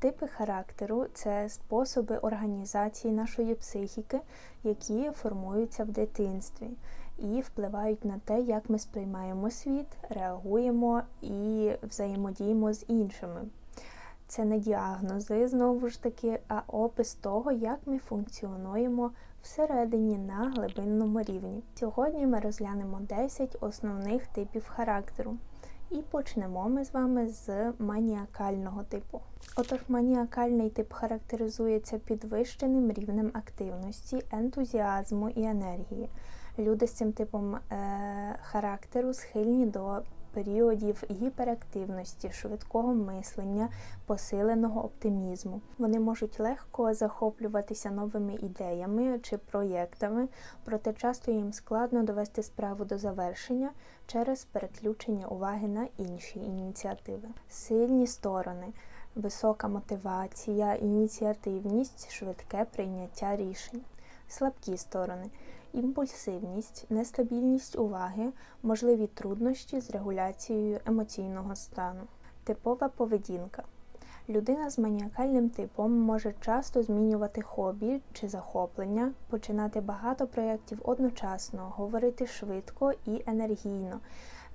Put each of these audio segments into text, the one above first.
Типи характеру це способи організації нашої психіки, які формуються в дитинстві і впливають на те, як ми сприймаємо світ, реагуємо і взаємодіємо з іншими. Це не діагнози, знову ж таки, а опис того, як ми функціонуємо всередині на глибинному рівні. Сьогодні ми розглянемо 10 основних типів характеру. І почнемо ми з вами з маніакального типу. Отож, маніакальний тип характеризується підвищеним рівнем активності, ентузіазму і енергії. Люди з цим типом е, характеру схильні до періодів гіперактивності, швидкого мислення, посиленого оптимізму. Вони можуть легко захоплюватися новими ідеями чи проєктами, проте часто їм складно довести справу до завершення через переключення уваги на інші ініціативи. Сильні сторони. Висока мотивація, ініціативність, швидке прийняття рішень, слабкі сторони імпульсивність, нестабільність уваги, можливі труднощі з регуляцією емоційного стану, типова поведінка. Людина з маніакальним типом може часто змінювати хобі чи захоплення, починати багато проєктів одночасно, говорити швидко і енергійно.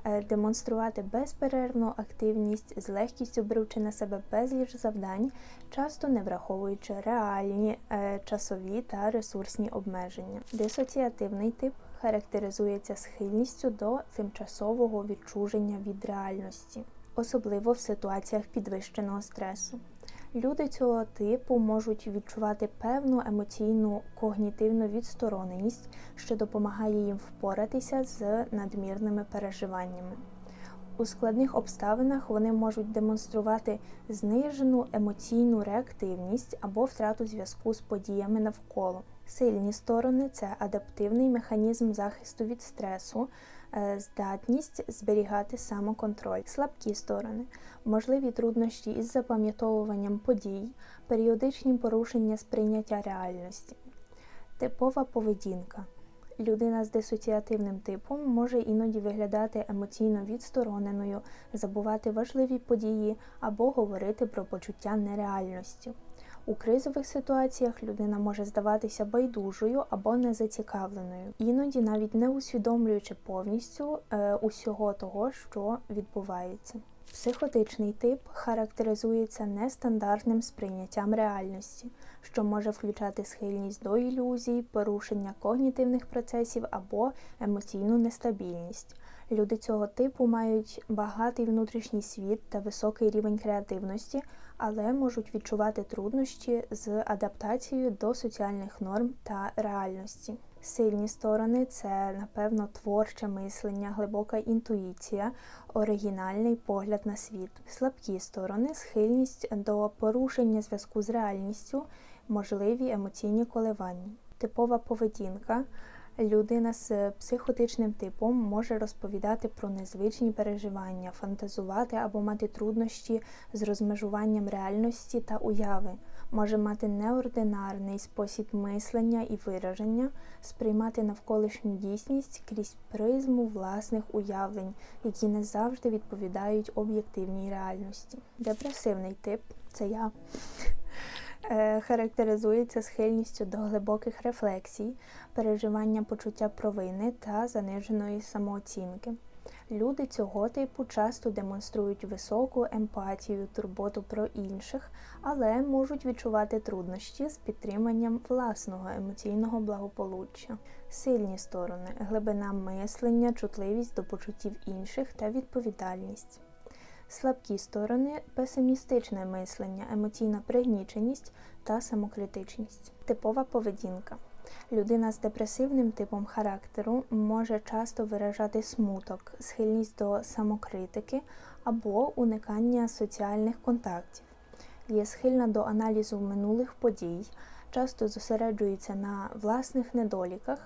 Е, демонструвати безперервну активність з легкістю беручи на себе безліч завдань, часто не враховуючи реальні е, часові та ресурсні обмеження. Дисоціативний тип характеризується схильністю до тимчасового відчуження від реальності, особливо в ситуаціях підвищеного стресу. Люди цього типу можуть відчувати певну емоційну когнітивну відстороненість, що допомагає їм впоратися з надмірними переживаннями. У складних обставинах вони можуть демонструвати знижену емоційну реактивність або втрату зв'язку з подіями навколо. Сильні сторони це адаптивний механізм захисту від стресу, Е, здатність зберігати самоконтроль, слабкі сторони, можливі труднощі із запам'ятовуванням подій, періодичні порушення сприйняття реальності, типова поведінка. Людина з дисоціативним типом може іноді виглядати емоційно відстороненою, забувати важливі події або говорити про почуття нереальності. У кризових ситуаціях людина може здаватися байдужою або незацікавленою, іноді навіть не усвідомлюючи повністю е, усього того, що відбувається. Психотичний тип характеризується нестандартним сприйняттям реальності, що може включати схильність до ілюзій, порушення когнітивних процесів або емоційну нестабільність. Люди цього типу мають багатий внутрішній світ та високий рівень креативності, але можуть відчувати труднощі з адаптацією до соціальних норм та реальності. Сильні сторони це, напевно, творче мислення, глибока інтуїція, оригінальний погляд на світ. Слабкі сторони схильність до порушення зв'язку з реальністю, можливі емоційні коливання. Типова поведінка. Людина з психотичним типом може розповідати про незвичні переживання, фантазувати або мати труднощі з розмежуванням реальності та уяви, може мати неординарний спосіб мислення і вираження, сприймати навколишню дійсність крізь призму власних уявлень, які не завжди відповідають об'єктивній реальності. Депресивний тип це я. Е, характеризується схильністю до глибоких рефлексій, переживання почуття провини та заниженої самооцінки. Люди цього типу часто демонструють високу емпатію, турботу про інших, але можуть відчувати труднощі з підтриманням власного емоційного благополуччя, сильні сторони, глибина мислення, чутливість до почуттів інших та відповідальність. Слабкі сторони песимістичне мислення, емоційна пригніченість та самокритичність. Типова поведінка. Людина з депресивним типом характеру може часто виражати смуток, схильність до самокритики або уникання соціальних контактів. Є схильна до аналізу минулих подій, часто зосереджується на власних недоліках,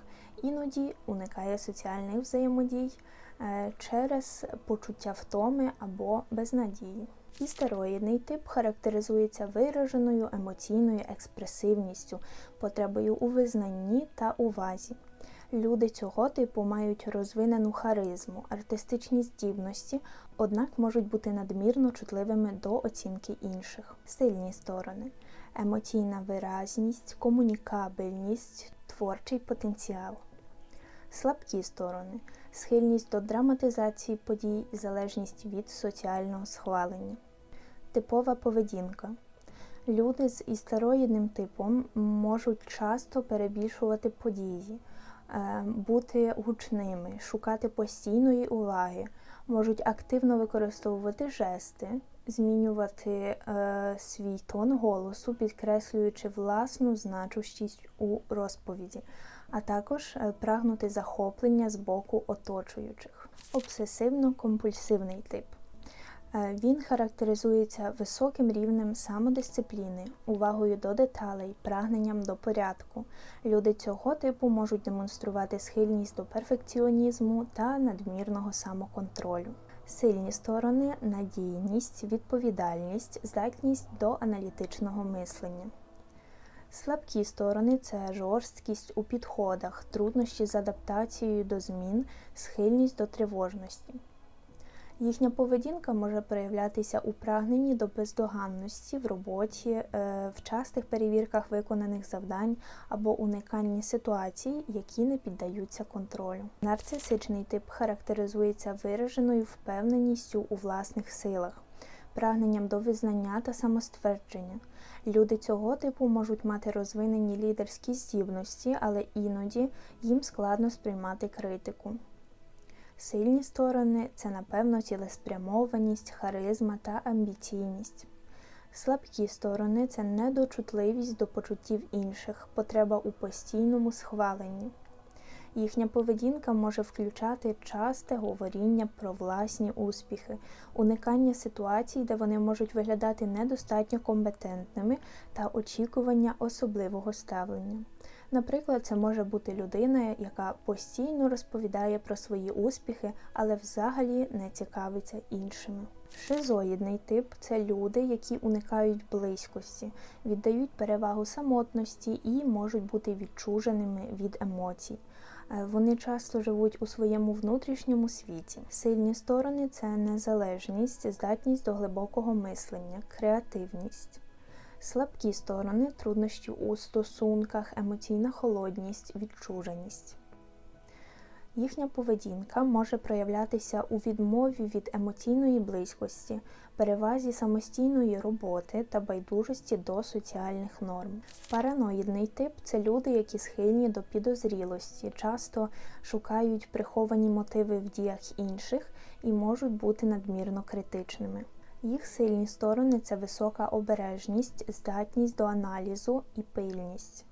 іноді уникає соціальних взаємодій. Е, через почуття втоми або безнадії. Істероїдний тип характеризується вираженою емоційною експресивністю, потребою у визнанні та увазі. Люди цього типу мають розвинену харизму, артистичні здібності, однак можуть бути надмірно чутливими до оцінки інших. Сильні сторони емоційна виразність, комунікабельність, творчий потенціал. Слабкі сторони схильність до драматизації подій, залежність від соціального схвалення. Типова поведінка. Люди з істероїдним типом можуть часто перебільшувати події, е, бути гучними, шукати постійної уваги, можуть активно використовувати жести, змінювати е, свій тон голосу, підкреслюючи власну значущість у розповіді, а також е, прагнути захоплення з боку оточуючих. Обсесивно-компульсивний тип. Е, Він характеризується високим рівнем самодисципліни, увагою до деталей, прагненням до порядку. Люди цього типу можуть демонструвати схильність до перфекціонізму та надмірного самоконтролю. Сильні сторони надійність, відповідальність, здатність до аналітичного мислення. Слабкі сторони це жорсткість у підходах, труднощі з адаптацією до змін, схильність до тривожності. Їхня поведінка може проявлятися у прагненні до бездоганності в роботі, е, в частих перевірках виконаних завдань або униканні ситуацій, які не піддаються контролю. Нарцисичний тип характеризується вираженою впевненістю у власних силах, прагненням до визнання та самоствердження. Люди цього типу можуть мати розвинені лідерські здібності, але іноді їм складно сприймати критику. Сильні сторони це, напевно, цілеспрямованість, харизма та амбіційність. Слабкі сторони це недочутливість до почуттів інших, потреба у постійному схваленні. Їхня поведінка може включати часте говоріння про власні успіхи, уникання ситуацій, де вони можуть виглядати недостатньо компетентними та очікування особливого ставлення. Наприклад, це може бути людина, яка постійно розповідає про свої успіхи, але взагалі не цікавиться іншими. Шизоїдний тип це люди, які уникають близькості, віддають перевагу самотності і можуть бути відчуженими від емоцій. Е, Вони часто живуть у своєму внутрішньому світі. Сильні сторони це незалежність, здатність до глибокого мислення, креативність. Слабкі сторони труднощі у стосунках, емоційна холодність, відчуженість. Їхня поведінка може проявлятися у відмові від емоційної близькості, перевазі самостійної роботи та байдужості до соціальних норм. Параноїдний тип це люди, які схильні до підозрілості, часто шукають приховані мотиви в діях інших і можуть бути надмірно критичними. Їх сильні сторони це висока обережність, здатність до аналізу і пильність.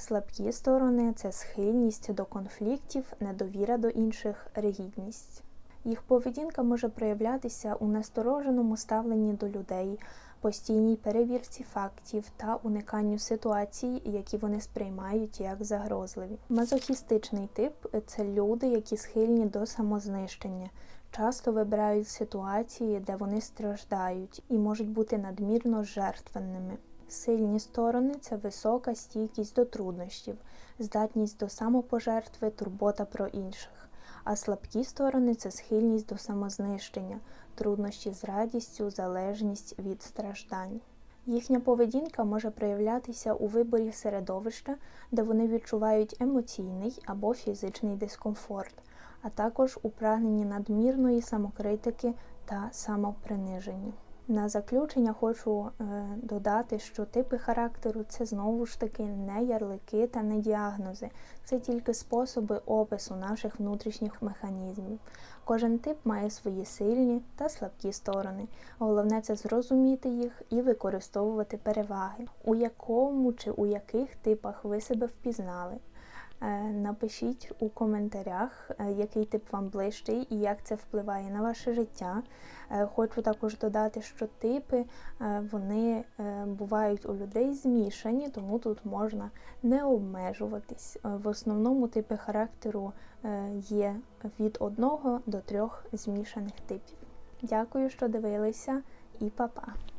Слабкі сторони це схильність до конфліктів, недовіра до інших, ригідність. Їх поведінка може проявлятися у настороженому ставленні до людей, постійній перевірці фактів та униканню ситуацій, які вони сприймають як загрозливі. Мазохістичний тип це люди, які схильні до самознищення, часто вибирають ситуації, де вони страждають, і можуть бути надмірно жертвенними. Сильні сторони це висока стійкість до труднощів, здатність до самопожертви, турбота про інших. А слабкі сторони це схильність до самознищення, труднощі з радістю, залежність від страждань. Їхня поведінка може проявлятися у виборі середовища, де вони відчувають емоційний або фізичний дискомфорт, а також у прагненні надмірної самокритики та самоприниження. На заключення хочу е, додати, що типи характеру це знову ж таки не ярлики та не діагнози, це тільки способи опису наших внутрішніх механізмів. Кожен тип має свої сильні та слабкі сторони. Головне це зрозуміти їх і використовувати переваги, у якому чи у яких типах ви себе впізнали. Е, Напишіть у коментарях, е, який тип вам ближчий і як це впливає на ваше життя. Е, Хочу також додати, що типи вони бувають у людей змішані, тому тут можна не обмежуватись. В основному типи характеру є від одного до трьох змішаних типів. Дякую, що дивилися, і па-па!